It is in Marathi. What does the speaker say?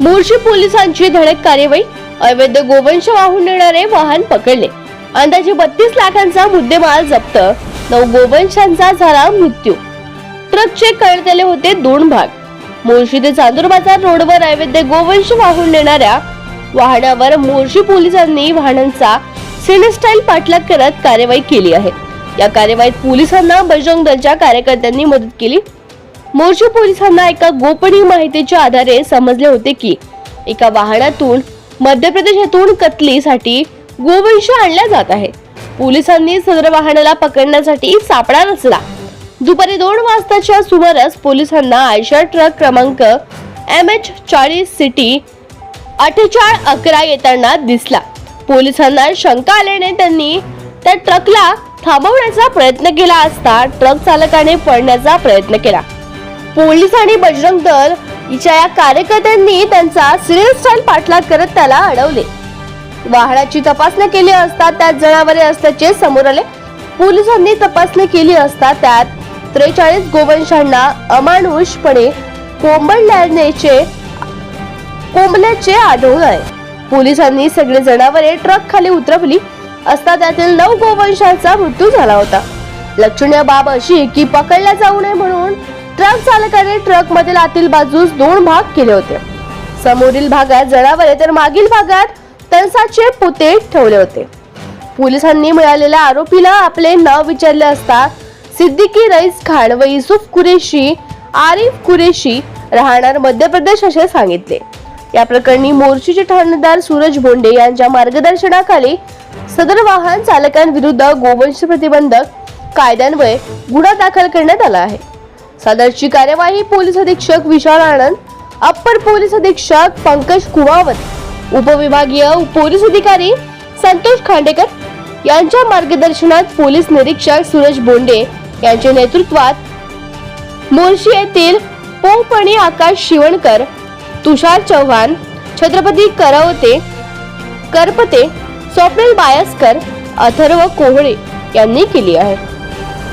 मोर्शी पोलिसांची धडक कार्यवाही अवैध गोवंश वाहून नेणारे वाहन पकडले. अंदाजे बत्तीस लाखांचा मुद्देमाल जप्त नऊ गोवंशांचा झाला मृत्यू. ट्रकचे कळतले होते दोन भाग. मोर्शी ते चांदूर बाजार रोडवर अवैध गोवंश वाहून नेणाऱ्या वाहनावर मोर्शी पोलिसांनी वाहनांचा सिनेस्टाईल पाठलाग करत कार्यवाही केली आहे. या कार्यवाहीत पोलिसांना बजरंग दलच्या कार्यकर्त्यांनी मदत केली. मोर्शी पोलिसांना एका गोपनीय माहितीच्या आधारे समजले होते की एका वाहनातून मध्य प्रदेशातून कतलीसाठी गोवंश आणल्या जात आहे पोलिसांनी सदर वाहनाला पकडण्यासाठी सापळा रचला. दुपारी दोन वाजताच्या सुमारास पोलिसांना आयशर ट्रक क्रमांक एम एच चाळीस सिटी अठ्ठेचाळ अकरा येताना दिसला. पोलिसांना शंका आल्याने त्यांनी त्या ट्रकला थांबवण्याचा प्रयत्न केला असता ट्रक चालकाने पळण्याचा प्रयत्न केला. पोलीस आणि बजरंग दल हिच्या या कार्यकर्त्यांनी त्यांचा सिरियल स्टाईल पाठलाग करत त्याला अडवले. वाहनाची तपासणी केली असता त्यात जनावरे असल्याचे समोर आले. पोलिसांनी तपासणी केली असता त्यात त्रेचाळीस गोवंशांना अमानुषपणे कोंबडल्याचे कोंबल्याचे आढळून आले. पोलिसांनी सगळे जनावरे ट्रक खाली उतरवली असता त्यातील नऊ गोवंशांचा मृत्यू झाला होता. लक्षणीय बाब अशी की पकडल्या जाऊ नये म्हणून ट्रक चालकाने ट्रक मधील आतील बाजूस दोन भाग केले होते. समोरील भागात जनावरे तर मागील भागात तणसाचे पुते ठेवले होते. पोलिसांनी मिळालेल्या आरोपीला आपले नाव विचारले असता सिद्दीकी रईस खान व युसुफ कुरेशी आरिफ कुरेशी राहणार मध्य प्रदेश असे सांगितले. या प्रकरणी मोर्शीचे ठाणेदार सूरज बोंडे यांच्या मार्गदर्शनाखाली सदर वाहन चालकांविरुद्ध गोवंश प्रतिबंधक कायद्यान्वये गुन्हा दाखल करण्यात आला आहे. सदरची कार्यवाही पोलीस अधीक्षक विशाल आनंद अप्पर पोलीस अधीक्षक पंकज कुमावत उपविभागीय पोलीस अधिकारी संतोष खांडेकर यांच्या मार्गदर्शनात पोलीस निरीक्षक सूरज बोंडे यांच्या नेतृत्वात मोर्शी येथील पोहपणी आकाश शिवणकर तुषार चव्हाण छत्रपती करावते करपते स्वप्नील बायस्कर अथर्व कोहळे यांनी केली आहे.